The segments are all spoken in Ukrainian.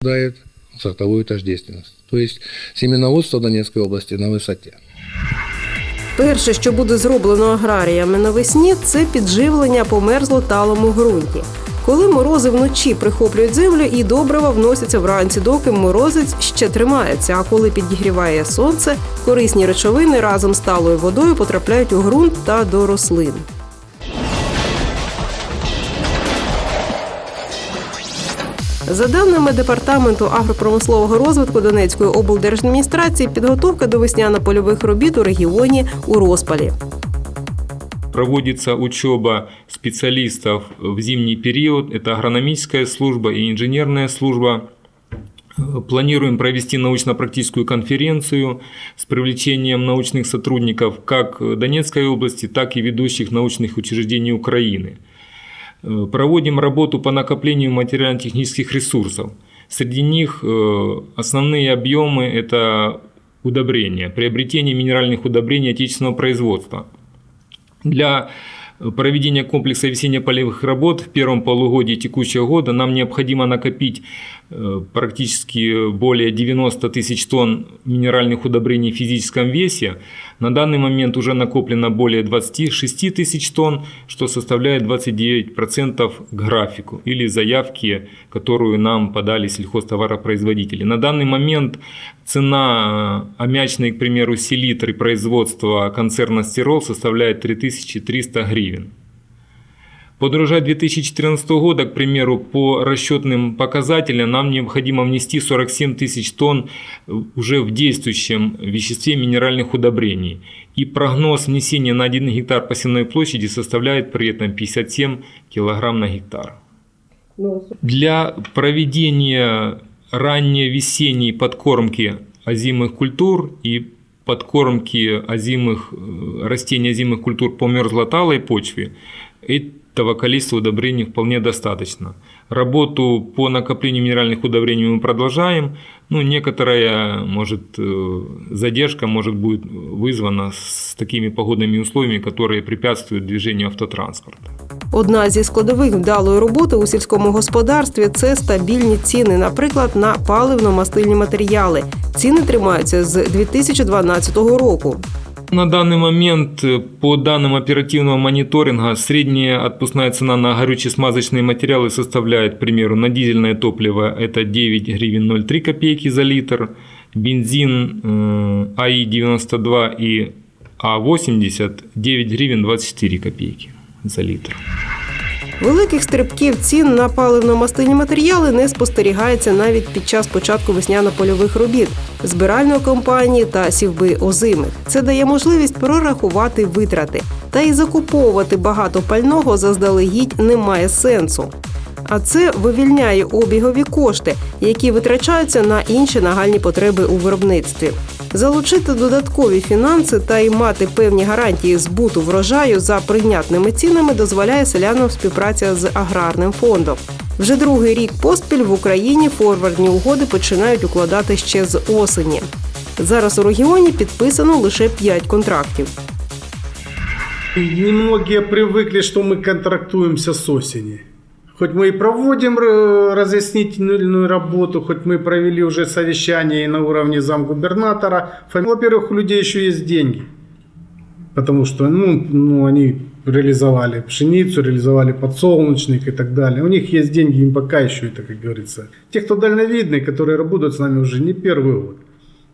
дает сортовую тождественность. То есть семеноводство Донецкой области на высоте. Перше, що буде зроблено аграріями навесні, це підживлення померзло талому ґрунті. Коли морози вночі прихоплюють землю і добрива вносяться вранці, доки морозець ще тримається. А коли підігріває сонце, корисні речовини разом з талою водою потрапляють у ґрунт та до рослин. За даними департаменту агропромислового розвитку Донецької облдержадміністрації, підготовка до весняно-польових робіт у регіоні у розпалі. Проводится учеба специалистов в зимний период. Это агрономическая служба и инженерная служба. Э, Планируем провести научно-практическую конференцию с привлечением научных сотрудников как Донецкой области, так и ведущих научных учреждений Украины. Э, Проводим работу по накоплению материально-технических ресурсов. Среди них э, основные объемы – это удобрения, приобретение минеральных удобрений отечественного производства. Для проведения комплекса весенне-полевых работ в первом полугодии текущего года нам необходимо накопить э, практически более 90 тысяч тонн минеральных удобрений в физическом весе. На данный момент уже накоплено более 26 тысяч тонн, что составляет 29% к графику или заявки, которую нам подали сельхозтоваропроизводители. На данный момент цена э, аммиачной, к примеру, селитры производства концерна «Стирол» составляет 3300 гривен. Подорожать 2014 года, к примеру, по расчетным показателям нам необходимо внести 47 тысяч тонн уже в действующем веществе минеральных удобрений. И прогноз внесения на 1 гектар посевной площади составляет при этом 57 килограмм на гектар. Для проведения ранней весенней подкормки озимых культур и подкормки озимых, э, растений озимых культур по мерзлоталой почве этого количества удобрений вполне достаточно. Работу по накоплению минеральных удобрений мы продолжаем. Ну, некоторая, может, э, задержка может быть вызвана с такими погодными условиями, которые препятствуют движению автотранспорта. Одна зі складових вдалої роботи у сільському господарстві це стабільні ціни, наприклад, на паливно-мастильні матеріали. Ціни тримаються з 2012 року. На данный момент, э, по данным оперативного мониторинга, средняя отпускная цена на горюче-смазочные материалы составляет, к примеру, на дизельное топливо это 9 гривен 03 копейки за литр, бензин э, АИ-92 и А-80 9 гривен 24 копейки за литр. Великих стрибків цін на паливно-мастильні матеріали не спостерігається навіть під час початку весняно-польових робіт, збиральної кампанії та сівби озимих. Це дає можливість прорахувати витрати. Та й закуповувати багато пального заздалегідь немає сенсу. А це вивільняє обігові кошти, які витрачаються на інші нагальні потреби у виробництві. Залучити додаткові фінанси та й мати певні гарантії збуту врожаю за прийнятними цінами дозволяє селянам співпраця з аграрним фондом. Вже другий рік поспіль в Україні форвардні угоди починають укладати ще з осені. Зараз у регіоні підписано лише 5 контрактів. Немногие привыкли, что мы контрактуемся с осени. Хоть мы и проводим э, разъяснительную работу, хоть мы провели уже совещание и на уровне замгубернатора. Во-первых, у людей еще есть деньги. Потому что ну, ну, они реализовали пшеницу, реализовали подсолнечник и так далее. У них есть деньги, им пока еще это, как говорится. Те, кто дальновидные, которые работают с нами уже не первый год,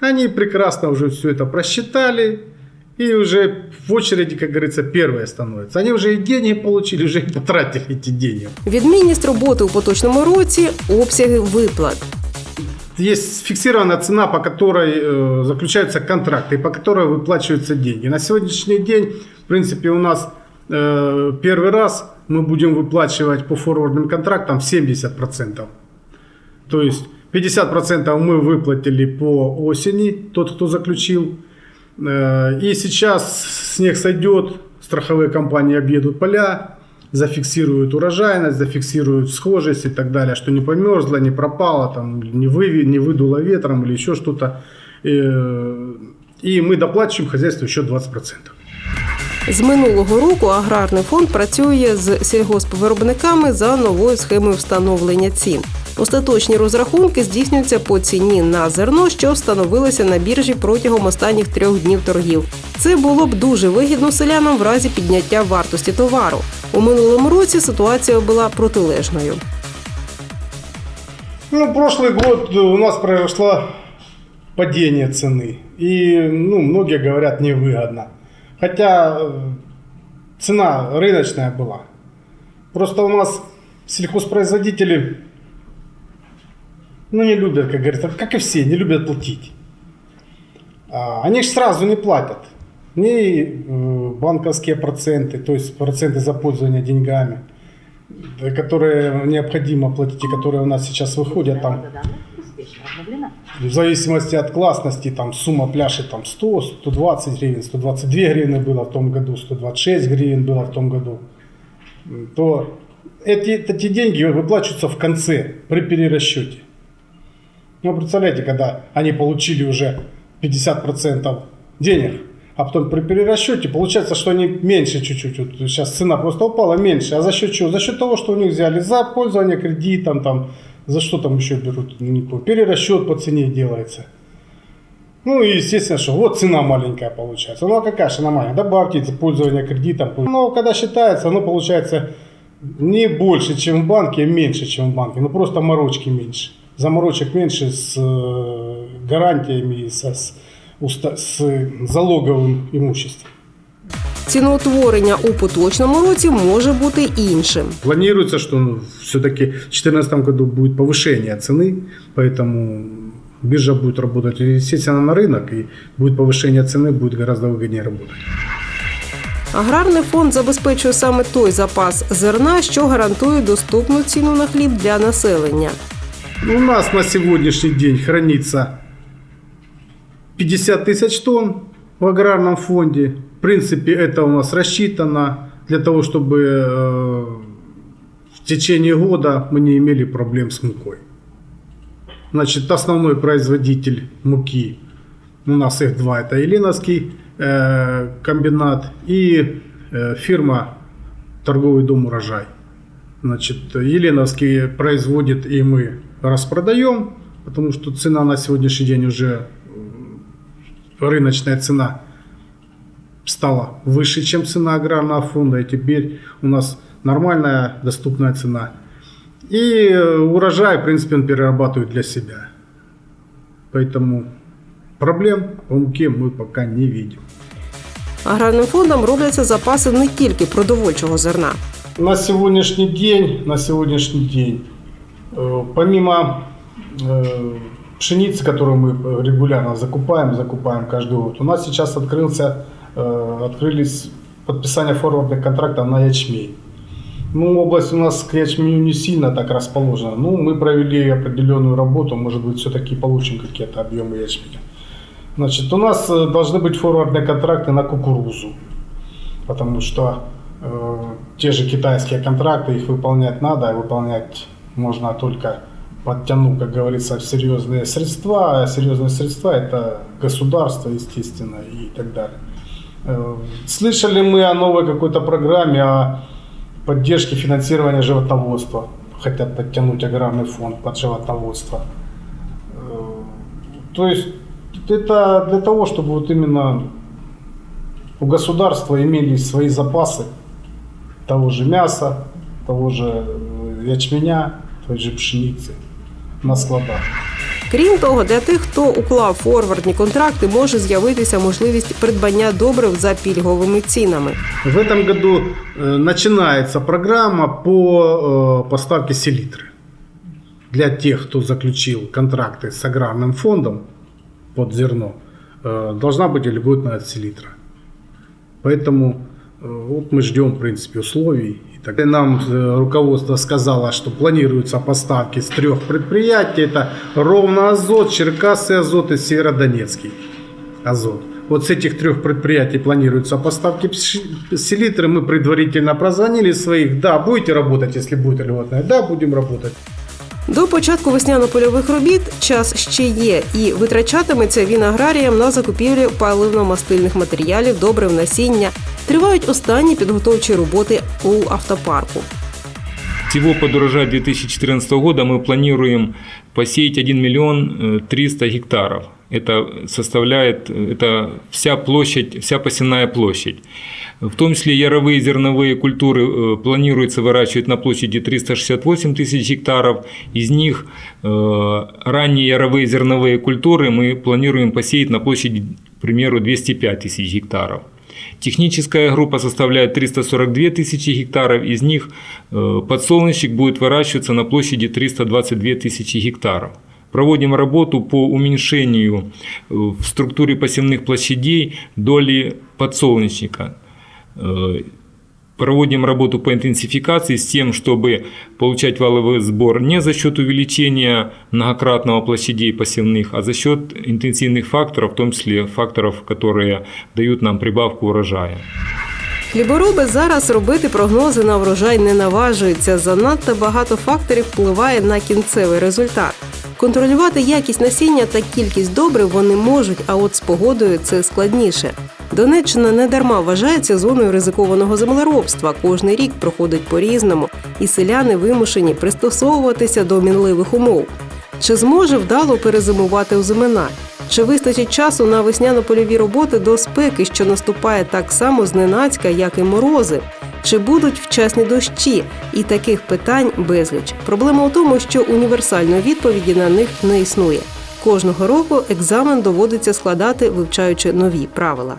они прекрасно уже все это просчитали, и уже в очереди, как говорится, первые становятся. Они уже и деньги получили, уже и потратили эти деньги. Відмінність роботи у поточному році обсяги виплат. Есть фиксированная цена, по которой э, заключаются контракты, и по которой выплачиваются деньги. На сегодняшний день, в принципе, у нас э, первый раз мы будем выплачивать по форвардным контрактам 70%. То есть 50% мы выплатили по осени, тот, кто заключил. Э, И сейчас снег сойдет, страховые компании объедут поля, зафиксируют урожайность, зафиксируют схожесть и так далее, что не померзло, не пропало, там, не, выви, не выдуло ветром или еще что-то. Э, И мы доплачиваем хозяйству еще 20%. З минулого року аграрний фонд працює з сільгоспвиробниками за новою схемою встановлення цін. Остаточні розрахунки здійснюються по ціні на зерно, що встановилося на біржі протягом останніх трьох днів торгів. Це було б дуже вигідно селянам в разі підняття вартості товару. У минулому році ситуація була протилежною. Ну, прошлый год у нас произошло падение цены. И, ну, многие говорят, невыгодно. Хотя э, цена рыночная была. Просто у нас сельхозпроизводители, ну, не любят, как говорится, как и все, не любят платить. А, Они же сразу не платят. Ни э, банковские проценты, то есть проценты за пользование деньгами, которые необходимо платить и которые у нас сейчас выходят там в зависимости от классности, там сумма пляшет там 100, 120 гривен, 122 гривны было в том году, 126 гривен было в том году, то эти, эти деньги выплачиваются в конце при перерасчете. Ну, представляете, когда они получили уже 50% денег, а потом при перерасчете получается, что они меньше чуть-чуть. Вот сейчас цена просто упала меньше. А за счет чего? За счет того, что у них взяли за пользование кредитом, там, за что там еще берут, помню. перерасчет по цене делается. Ну и естественно, что вот цена маленькая получается. Ну а какая же она маленькая? Добавьте за пользование кредитом. Но когда считается, оно получается не больше, чем в банке, а меньше, чем в банке. Ну просто морочки меньше. Заморочек меньше с э, гарантиями и со, с, уста- с залоговым имуществом. Ціноутворення у поточному році може бути іншим. Планируется, что ну, все-таки в 2014 году будет повышение цены, поэтому биржа будет работать, естественно, на рынок, и будет повышение цены, будет гораздо выгоднее работать. Аграрний фонд забезпечує саме той запас зерна, що гарантує доступну ціну на хліб для населення. У нас на сегодняшний день хранится 50 тысяч тонн в аграрном фонде. В принципе, это у нас рассчитано для того, чтобы э, в течение года мы не имели проблем с мукой. Значит, основной производитель муки, у нас их два, это Еленовский э, комбинат и э, фирма торговый дом «Урожай». Значит, Еленовский производит и мы распродаем, потому что цена на сегодняшний день уже м, рыночная цена стала выше, чем цена аграрного фонда, и теперь у нас нормальная доступная цена. И э, урожай, в принципе, он перерабатывает для себя. Поэтому проблем по муке мы пока не видим. Аграрним фондом робляться запаси не тільки продовольчого зерна. На сегодняшний день, на сегодняшний день, э, помимо э, пшеницы, которую мы э, регулярно закупаем, закупаем каждый год, у нас сейчас открылся, э, открылись подписания форвардных контрактов на ячмень. Ну, область у нас к ячменю не сильно так расположена. Ну, мы провели определенную работу, может быть, все-таки получим какие-то объемы ячменя. Значит, у нас э, должны быть форвардные контракты на кукурузу, потому что э, те же китайские контракты, их выполнять надо, а выполнять можно только подтянув, как говорится, в серьезные средства. А серьезные средства это государство, естественно, и так далее. Э, Слышали мы о новой какой-то программе о поддержке финансирования животноводства. Хотят подтянуть аграрный фонд под животноводство. Э, То есть это для того, чтобы вот именно у государства имелись свои запасы того же мяса, того же э, ячменя, той же пшеницы на складах. Крім того, для тих, хто уклав форвардні контракти, може з'явитися можливість придбання добрив за пільговими цінами. В этом году э, начинается программа по э, поставке селитры. Для тех, кто заключил контракты с аграрным фондом под зерно, э, должна быть льготная селитра. Поэтому э, вот мы ждем, в принципе, условий. И так далее. Нам э, руководство сказало, что планируются поставки с трех предприятий. Это Ровно Азот, Черкасы Азот и Северодонецкий Азот. Вот с этих трех предприятий планируются поставки пши- селитры. Мы предварительно прозвонили своих. Да, будете работать, если будет льготная. Да, будем работать. До початку весняно-польових робіт час ще є, і витрачатиметься він аграріям на закупівлю паливно-мастильних матеріалів, добрив насіння. Тривають останні підготовчі роботи у автопарку. Всего под урожай 2014 года мы планируем посеять 1 миллион э, 300 гектаров. Это составляет, это вся площадь, вся посевная площадь. В том числе яровые зерновые культуры э, планируется выращивать на площади 368 тысяч гектаров. Из них э, ранние яровые зерновые культуры мы планируем посеять на площади, к примеру, 205 тысяч гектаров. Техническая группа составляет 342 тысячи гектаров, из них э, подсолнечник будет выращиваться на площади 322 тысячи гектаров. Проводим работу по уменьшению э, в структуре посевных площадей доли подсолнечника. Э, Проводим работу по интенсификации с тем, чтобы получать валовый сбор не за счет увеличения многократного площадей посевных, а за счет интенсивных факторов, в том числе факторов, которые дают нам прибавку урожая. Хлібороби зараз робити прогнози на врожай не наважуються. Занадто багато факторів впливає на кінцевий результат. Контролювати якість насіння та кількість добрив вони можуть, а от з погодою це складніше. Донеччина не дарма вважається зоною ризикованого землеробства. Кожний рік проходить по-різному, і селяни вимушені пристосовуватися до мінливих умов. Чи зможе вдало перезимувати озимина? Чи вистачить часу на весняно-польові роботи до спеки, що наступає так само зненацька, як і морози? Чи будуть вчасні дощі? І таких питань безліч. Проблема у тому, що універсальної відповіді на них не існує. Кожного року екзамен доводиться складати, вивчаючи нові правила.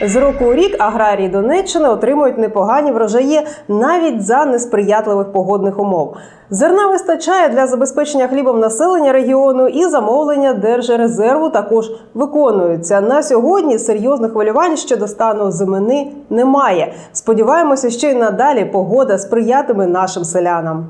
З року у рік аграрії Донеччини отримують непогані врожаї навіть за несприятливих погодних умов. Зерна вистачає для забезпечення хлібом населення регіону і замовлення Держрезерву також виконуються. На сьогодні серйозних хвилювань щодо стану зимини немає. Сподіваємося, що й надалі погода сприятиме нашим селянам.